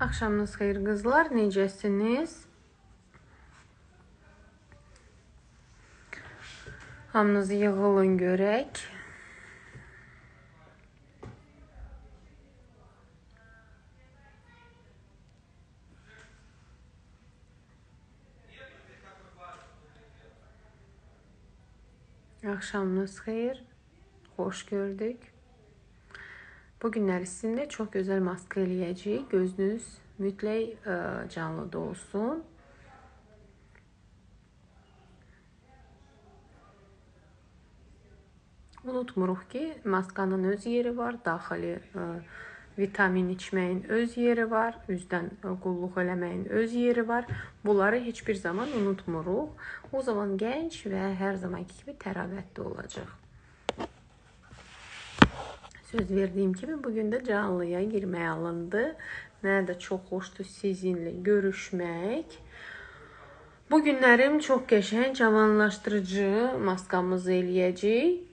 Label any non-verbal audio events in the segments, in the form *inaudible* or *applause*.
Axşamınız xeyir qızlar, necəsiniz? Hamınız yığılın görək. Axşamınız xeyir. Xoş gördük. Bu günləri sizinlə çox gözəl maska eləyəcəyik. Gözünüz mütləq ə, canlıda olsun. Unutmuruq ki, maskanın öz yeri var, daxili ə, vitamin içməyin öz yeri var, üzdən qulluq eləməyin öz yeri var. Bunları heç bir zaman unutmuruq. O zaman gənc və hər zamanki kimi təravətli olacaq. Söz verdiyim kimi bugün də canlıya girməyə alındı. Mənə də çox xoşdur sizinlə görüşmək. Bu günlərim çox qəşəng, cavanlaşdırıcı maskamızı eləyəcəyik.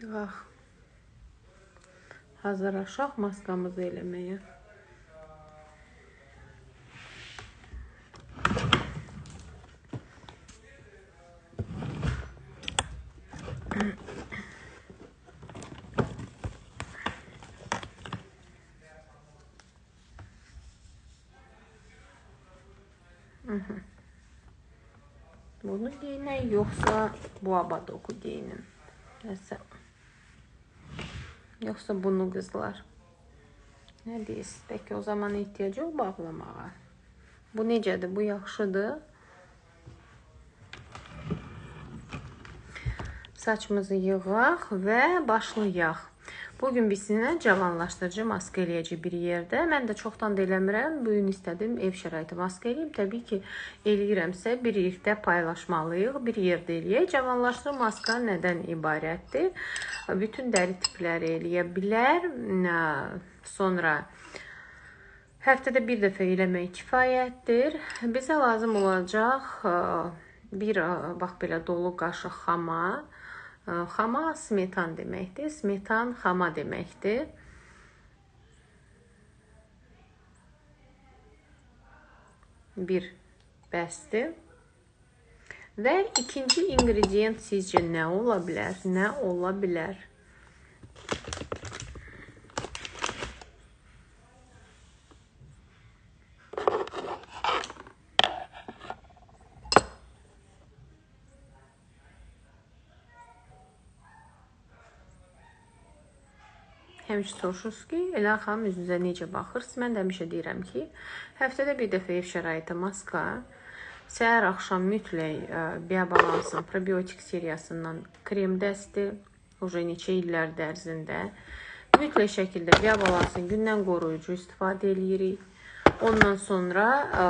Yığaq. Hazırlaşaq maskamızı eləməyə. Bunu giyinək yoxsa bu abadoku geyinim? Nəsə. Yoxsa bunu qızlar? Nə deyirsiniz? Bəlkə o zaman ehtiyac yox bağlamağa. Bu necədir? Bu yaxşıdır. Saçımızı yığaq və başlayaq. Bugün biz sizinlə cavanlaşdırıcı maska eləyəcəyik bir yerdə. Mən də çoxdan da eləmirəm. Bu gün istədim ev şəraiti maska eləyim. Təbii ki, eləyirəmsə birlikdə paylaşmalıyıq. Bir yerdə eləyək. Cavanlaşdırıcı maska nədən ibarətdir? Bütün dəri tipləri eləyə bilər. Sonra həftədə bir dəfə eləmək kifayətdir. Bizə lazım olacaq bir bax belə dolu qaşıq xama Xama smetan deməkdir. Smetan xama deməkdir. Bir bəsdir. Və ikinci ingredient sizcə nə ola bilər? Nə ola bilər? Həmişə soruşursunuz ki, Elən xanım üzünüzə necə baxırsınız? Mən də həmişə deyirəm ki, həftədə bir dəfə ev şəraiti maska, səhər axşam mütləq Biobalansın probiotik seriyasından krem dəsti, уже neçə illər ərzində mütləq şəkildə Biobalansın gündən qoruyucu istifadə eləyirik. Ondan sonra ə,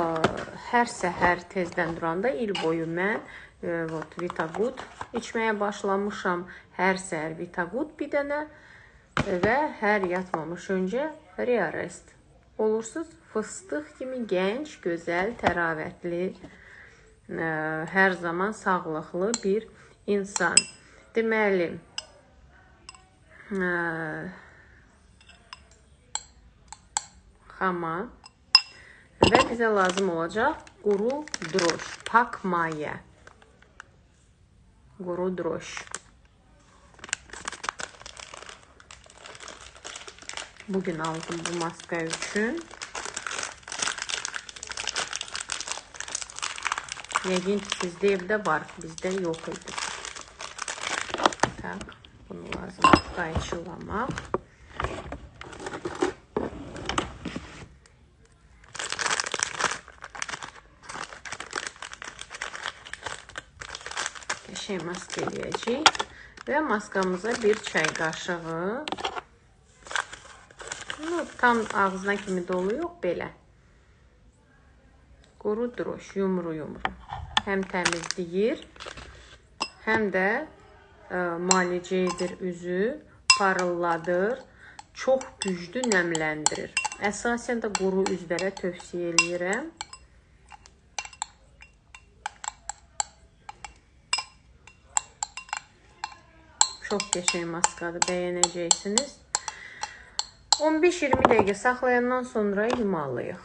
hər səhər tezdən duranda il boyu mən ə, вот Vitagut içməyə başlamışam. Hər səhər Vitagut bir dənə və hər yatmamış öncə Rearest. Olursunuz fıstıq kimi gənc, gözəl, təravətli, ə, hər zaman sağlıqlı bir insan. Deməli, ə, xama və bizə lazım olacaq quru droş, pak maye. Quru droş. Bugün aldım bu maska üçün. Yəqin sizdə evdə var, bizdə yox idi. Tak, bunu lazım qayçılamaq. Qəşəng maska eləyəcəyik və maskamıza bir çay qaşığı Ну, tam ağzına kimi dolu yox, belə. Quru droş, yumru-yumru. Həm təmizləyir, həm də ə, müalicə edir üzü, parılladır, çox güclü nəmləndirir. Əsasən də quru üzlərə tövsiyə eləyirəm. Çox qəşəng maskadır, bəyənəcəksiniz. 15-20 dəqiqə saxlayandan sonra yumalıyıq.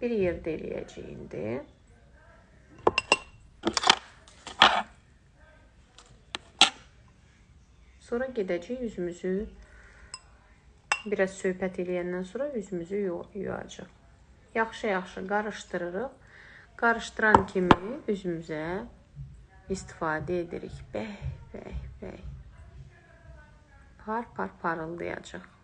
Bir yerdə eləyəcəyik indi. Sonra gedəcəyik üzümüzü biraz söhbət eləyəndən sonra üzümüzü yuyacağıq. Yaxşı-yaxşı qarışdırırıq. Qarışdıran kimi üzümüzə istifadə edirik. Bəh, bəh, bəh. Par-par parıldayacaq.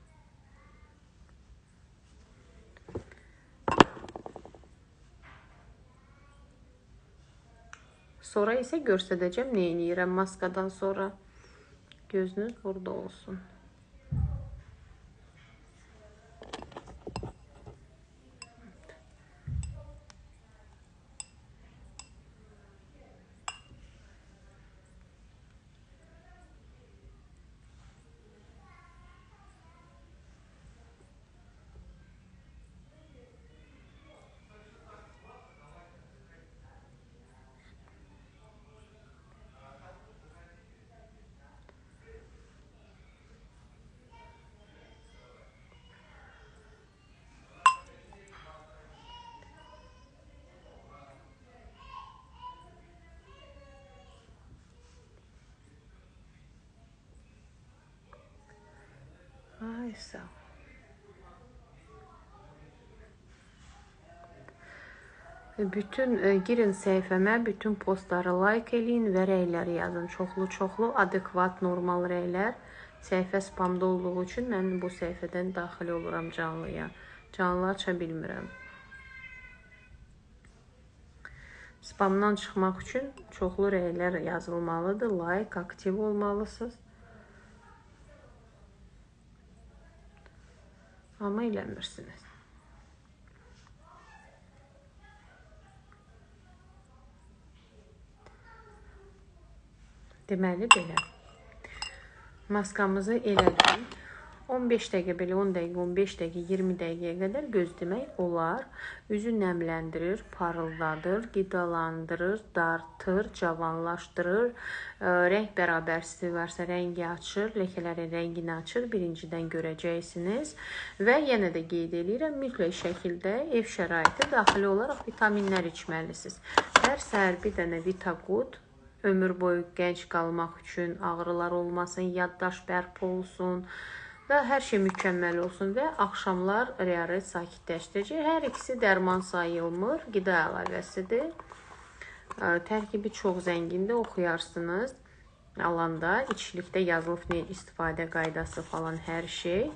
Sonra isə göstərəcəm nə edirəm maskadan sonra. Gözünüz burada olsun. Sağ ol. Bütün e, girin səhifəmə, bütün postları like eləyin və rəylər yazın. Çoxlu-çoxlu adekvat, normal rəylər. Səhifə spamda olduğu üçün mən bu səhifədən daxil oluram canlıya. Canlı aça bilmirəm. Spamdan çıxmaq üçün çoxlu rəylər yazılmalıdır. Like, aktiv olmalısınız. Amma eləmirsiniz. Deməli belə. Maskamızı elədik. 15 dəqiqə belə 10 dəqiqə, 15 dəqiqə, 20 dəqiqəyə qədər gözləmək olar. Üzü nəmləndirir, parıldadır, qidalandırır, dartır, cavanlaşdırır. Rəng bərabərsizliyi varsa rəngi açır, ləkələrin rəngini açır. Birincidən görəcəksiniz. Və yenə də qeyd edirəm, mütləq şəkildə ev şəraiti daxili olaraq vitaminlər içməlisiniz. Hər səhər bir dənə Vitagut ömür boyu gənc qalmaq üçün, ağrılar olmasın, yaddaş bərpa olsun, və hər şey mükəmməl olsun və axşamlar riyaret sakitləşdirəcək. Hər ikisi dərman sayılmır, qida əlavəsidir. Tərkibi çox zəngindir, oxuyarsınız. Alanda içilikdə yazılıb nə istifadə qaydası falan hər şey.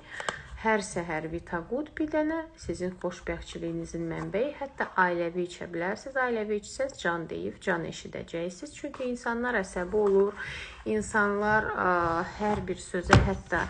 Hər səhər Vitaqut bir dənə sizin xoşbəxtçiliyinizin mənbəyi. Hətta ailəvi içə bilərsiniz. Ailəvi içsəz can deyib, can eşidəcəksiniz. Çünki insanlar əsəbi olur. İnsanlar ə, hər bir sözə hətta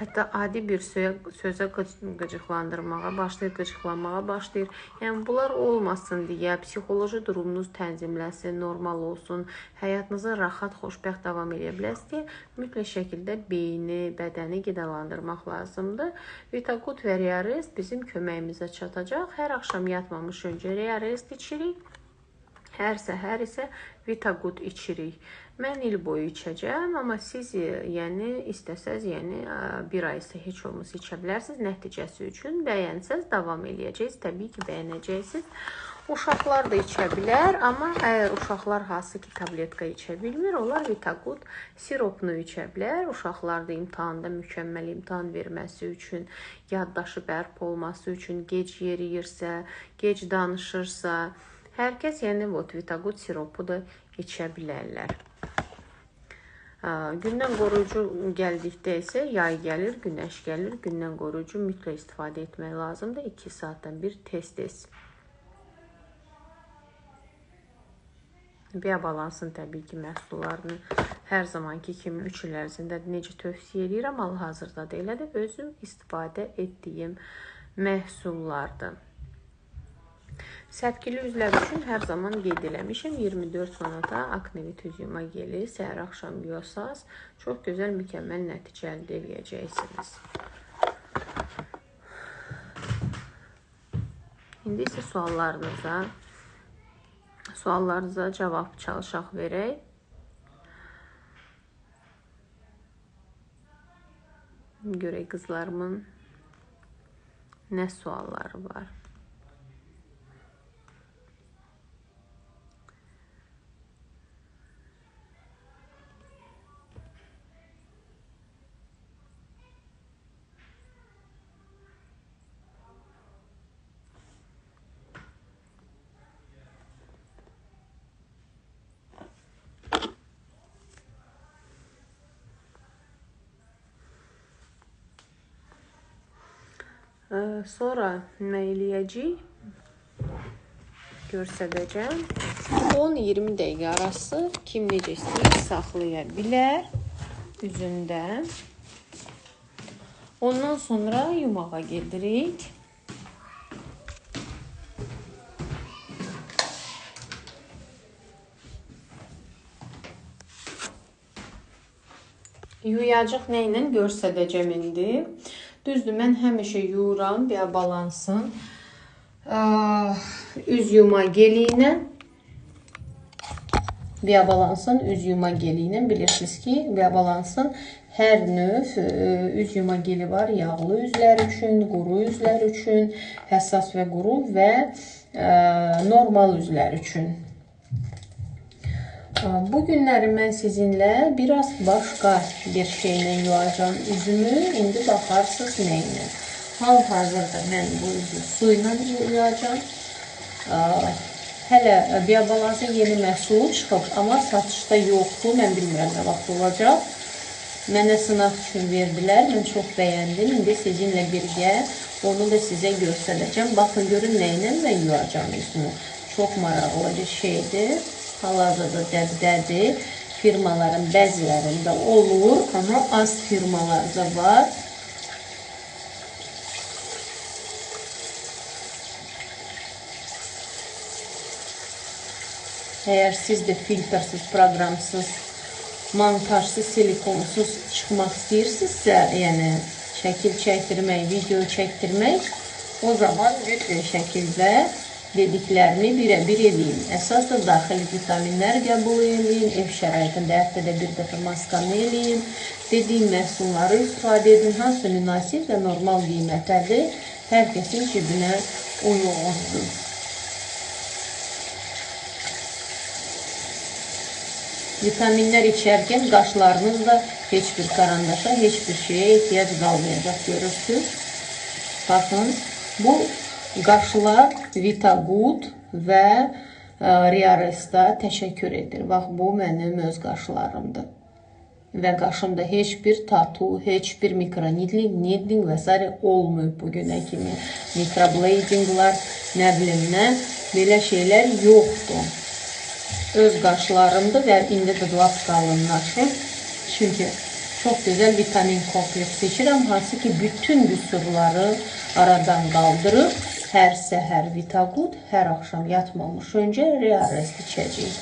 Hətta adi bir sözə qıcıqlandırmağa başlayır, qıcıqlanmağa başlayır. Yəni bunlar olmasın deyə psixoloji durumunuz tənzimlənsin, normal olsun, həyatınızı rahat, xoşbəxt davam edə biləsiniz deyə mütləq şəkildə beyni, bədəni qidalandırmaq lazımdır. Vitakut və Riarest bizim köməyimizə çatacaq. Hər axşam yatmamış öncə Riarest içirik. Hər səhər isə Vitagut içirik. Mən il boyu içəcəm, amma siz yəni istəsəz, yəni bir ay isə heç olmasa içə bilərsiniz. Nəticəsi üçün bəyənsəz davam eləyəcəksiniz. Təbii ki, bəyənəcəksiniz. Uşaqlar da içə bilər, amma əgər uşaqlar hansı ki tabletka içə bilmir, onlar Vitagut siropunu içə bilər. Uşaqlar da imtahanda mükəmməl imtahan verməsi üçün, yaddaşı bərpa olması üçün, gec yeriyirsə, gec danışırsa, Hər kəs yəni vot vitagut siropu da içə bilərlər. Gündən qoruyucu gəldikdə isə yay gəlir, günəş gəlir. Gündən qoruyucu mütləq istifadə etmək lazımdır. 2 saatdan bir tez-tez. Biobalansın təbii ki, məhsullarını hər zamanki kimi 3 il ərzində necə tövsiyə edirəm, hal-hazırda da elədir. Özüm istifadə etdiyim məhsullardır. Səpkili üzlər üçün hər zaman qeyd eləmişəm 24 manata Aknevit üzüyuma gəlir. Səhər axşam yuyasaz çox gözəl, mükəmməl nəticə əldə edəcəksiniz. İndi isə suallarınıza suallarınıza cavab çalışaq verək. Görək qızlarımın nə sualları var. Sonra nə eləyəcəyik? Göstərəcəm. 10-20 dəqiqə arası kim necə istəyir saxlaya bilər üzündə. Ondan sonra yumağa gedirik. Yuyacaq nə ilə göstərəcəm indi. Düzdür, mən həmişə yuyuram, balansın. Üz yuma geli ilə Biabalansın üz yuma geli ilə bilirsiniz ki, Biabalansın hər növ ə, üz yuma geli var. Yağlı üzlər üçün, quru üzlər üçün, həssas və quru və ə, normal üzlər üçün. Bu günləri mən sizinlə biraz başqa bir şeylə yuyacağım üzümü. İndi baxarsınız nə ilə. Hal-hazırda mən bu üzü su ilə yuyacağım. Hələ Biabalansın yeni məhsulu çıxıb, amma satışda yoxdur. Mən bilmirəm nə vaxt olacaq. Mənə sınaq üçün verdilər. Mən çox bəyəndim. İndi sizinlə birgə onu da sizə göstərəcəm. Baxın görün nə ilə mən yuyacağım üzümü. Çox maraqlı bir şeydir. Hal-hazırda dəbdədir. Firmaların bəzilərində olur, amma az firmalarda var. Əgər siz də filtrsız, proqramsız, montajsız, silikonsuz çıxmaq istəyirsinizsə, yəni şəkil çəkdirmək, video çəkdirmək, o zaman mütləq şəkildə dediklərimi birə-bir eləyin. Əsas da daxili vitaminlər qəbul eləyin, ev şəraitində həftədə bir dəfə maskanı eləyin, dediyim məhsulları istifadə edin, hansı münasib və normal qiymətədir, hər kəsin cibinə uyğundur. Vitaminlər içərkən qaşlarınız da heç bir karandaşa, heç bir şeyə ehtiyac qalmayacaq görürsünüz. Baxın, bu qaşlar Vitagood və e, Riaresta təşəkkür edir. Bax, bu mənim öz qaşlarımdır. Və qaşımda heç bir tatu, heç bir mikronidling, needling və s. olmayıb bugünə kimi. Mikrobladinglar, nə bilim nə, belə şeylər yoxdur öz qaşlarımdır və indi də lap qalınlaşır. Çünki çox gözəl vitamin kompleksi içirəm, hansı ki bütün qüsurları aradan qaldırıb hər səhər Vitagood, hər axşam yatmamış öncə Rearest içəcəyik.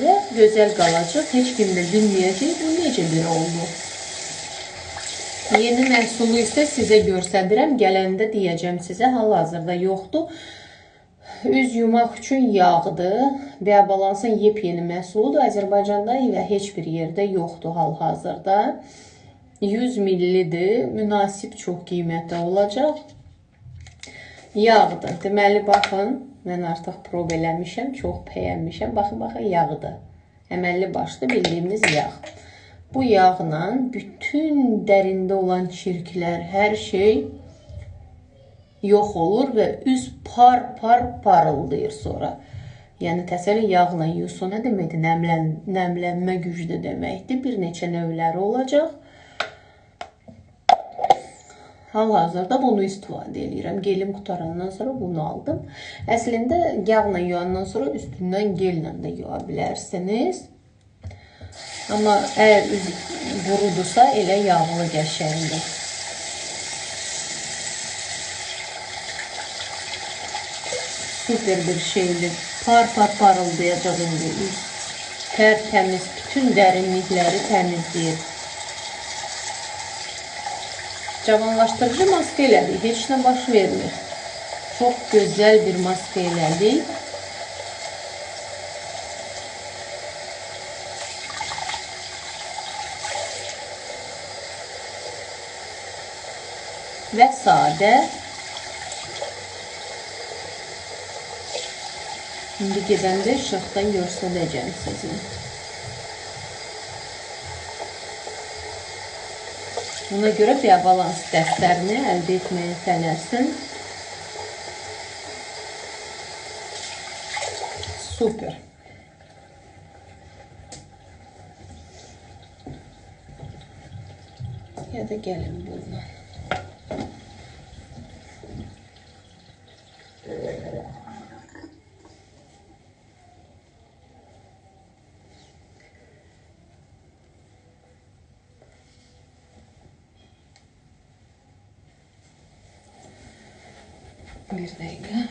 Və gözəl qalacaq, heç kim də bilməyəcək bu necə bir oldu. Yeni məhsulu isə sizə göstərirəm, gələndə deyəcəm sizə, hal-hazırda yoxdur. Üz yumaq üçün yağdır. Biabalansın yepyeni məhsuludur. Azərbaycanda və heç bir yerdə yoxdur hal-hazırda. 100 millidir. Münasib çox qiymətli olacaq. Yağdır. Deməli, baxın, mən artıq prob eləmişəm, çox bəyənmişəm. Baxın, baxın, yağdır. Əməlli başlı bildiyimiz yağ. Bu yağla bütün dərində olan çirklər, hər şey yox olur və üz par-par parıldayır sonra. Yəni təsəvvür yağla yusu nə deməkdir? Nəmlən, nəmlənmə güclü deməkdir. Bir neçə növləri olacaq. Hal-hazırda bunu istifadə edirəm. Gelim qutarandan sonra bunu aldım. Əslində yağla yuyandan sonra üstündən gellə də yuya bilərsiniz. Amma əgər üz qurudursa elə yağlı qəşəngdir. süper bir şeydir. Par par parıldayacaq indi. Tərtəmiz, bütün dərinlikləri təmizləyir. Cavanlaşdırıcı maska elədir, heç nə baş vermir. Çox gözəl bir maska elədik. Və sadə. İndi gedəndə işıqdan göstərəcəm sizin. Buna görə biobalans dəstlərini əldə etməyə tələsin. Super. Ya da gelin bununla. Bir dakika.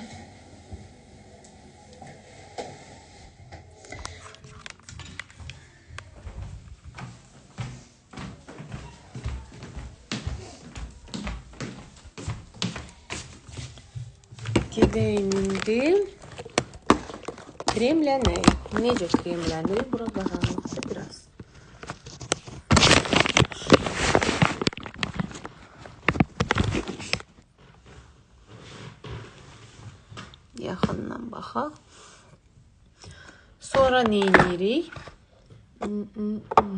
Gedəyim indi kremlənək. Necə kremlənir? Yaxından baxaq. Sonra nə edirik? Mm -mm -mm.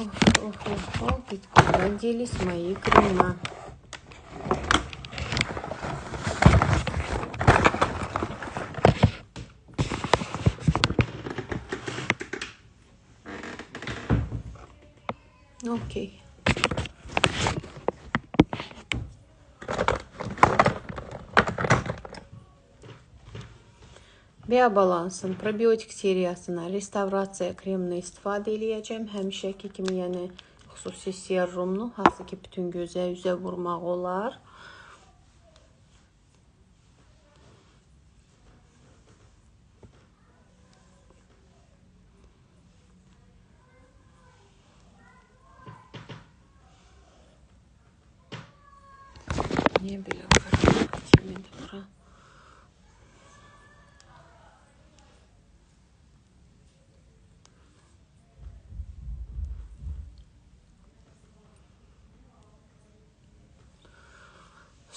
Ох, ох, ох, ох, ведь куда делись мои крема? Ok. Biobalansın, probiotik seriyasına restavrasiya kremini istifadə eləyəcəm. Həmişəki kimi, yəni xüsusi serumlu, hansı ki, bütün gözə, üzə vurmaq olar.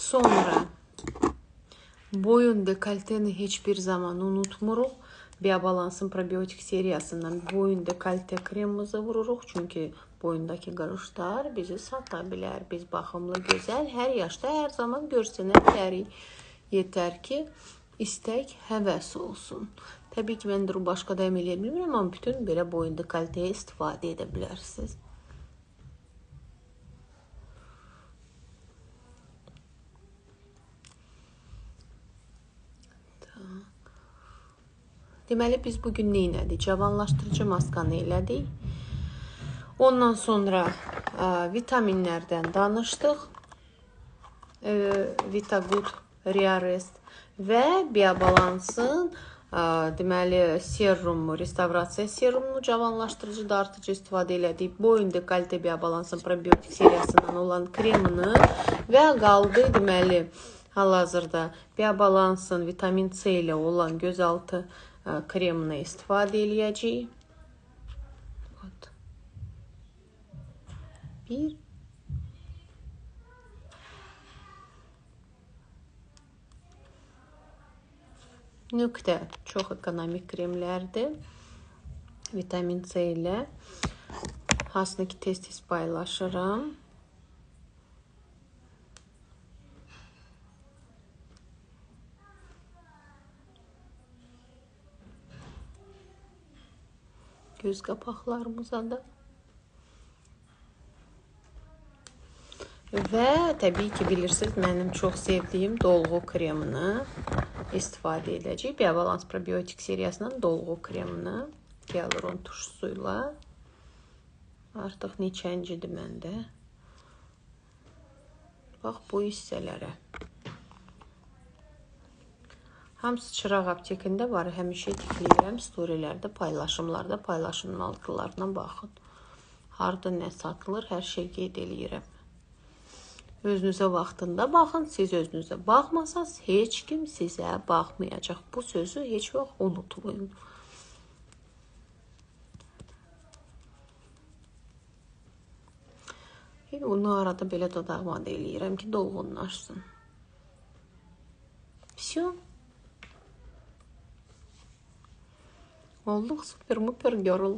Sonra boyun dekolteni heç bir zaman unutmuruq. Biobalansın probiotik seriyasından boyun dekolte kremimizi vururuq. Çünki boyundakı qırışlar bizi sata bilər. Biz baxımlı, gözəl, hər yaşda, hər zaman görsənə bilərik. Yetər ki, istək, həvəs olsun. Təbii ki, mən durub başqa da əməl edə bilmirəm, amma bütün belə boyun dekolteye istifadə edə bilərsiniz. Deməli biz bu gün nə etdik? Cavanlaşdırıcı maskanı elədik. Ondan sonra ə, vitaminlərdən danışdıq. E, Vitagood, Riarest və Biobalansın ə, deməli serumu, restavrasiya serumunu cavanlaşdırıcı dartıcı istifadə elədik. Boyun dekolte Biobalansın probiotik seriyasından olan kremini və qaldı deməli Hal-hazırda Biobalansın vitamin C ilə olan gözaltı e, kremini istifadə eləyəcəyik. Bir. Nöqtə çox ekonomik kremlərdir. Vitamin C ilə. Hansını ki tez-tez paylaşıram. Göz qapaqlarımıza da. Və təbii ki, bilirsiniz, mənim çox sevdiyim dolğu kremini istifadə edəcəyik. Biobalans probiotik seriyasının dolğu kremini hialuron turşusuyla artıq neçəncidir məndə? Bax bu hissələrə. Hamısı çıraq aptekində var. Həmişə tikləyirəm storylərdə, paylaşımlarda, paylaşımın altlarına baxın. Harda nə satılır, hər şey qeyd eləyirəm. Özünüzə vaxtında baxın. Siz özünüzə baxmasanız, heç kim sizə baxmayacaq. Bu sözü heç vaxt unutmayın. Bunu arada belə dodağıma da eləyirəm ki, dolğunlaşsın. Все. Olduq super muper girl.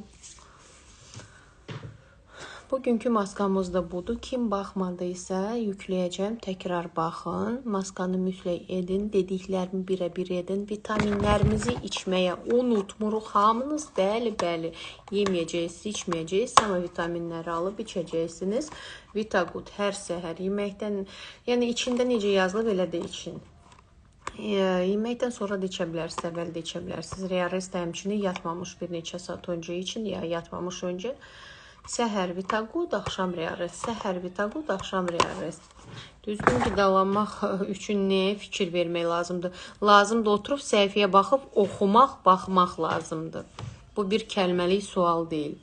Bugünkü maskamız da budur. Kim baxmadıysa yükləyəcəm. Təkrar baxın. Maskanı mütləq edin. Dediklərimi birə-bir edin. Vitaminlərimizi içməyə unutmuruq. Hamınız bəli, bəli. Yeməyəcəksiniz, içməyəcəksiniz, amma vitaminləri alıb içəcəksiniz. Vitagut hər səhər yeməkdən, yəni içində necə yazılıb elə də için. Yeməkdən sonra da içə bilərsiniz, əvvəl də içə bilərsiniz. Rearrest həmçinin yatmamış bir neçə saat öncə için, ya yatmamış öncə Səhər vitaqut, axşam rearrest. Səhər vitaqut, axşam rearrest. Düzgün qidalanmaq *laughs* üçün nəyə fikir vermək lazımdır? Lazımdır oturub səhifəyə baxıb oxumaq, baxmaq lazımdır. Bu bir kəlməlik sual deyil.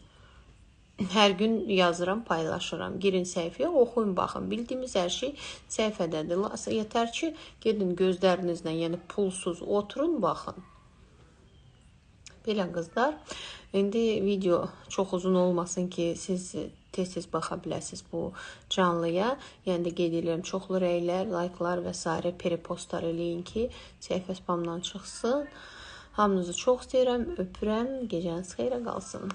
Hər gün yazıram, paylaşıram. Girin səhifəyə, oxuyun, baxın. Bildiyimiz hər şey səhifədədir. Yetər ki, gedin gözlərinizlə, yəni pulsuz oturun, baxın. Belə qızlar, indi video çox uzun olmasın ki, siz tez-tez baxa biləsiniz bu canlıya. Yəni də qeyd edirəm, çoxlu rəylər, layklar və s. peripostlar eləyin ki, səhifə spamdan çıxsın. Hamınızı çox istəyirəm, öpürəm. Gecəniz xeyrə qalsın.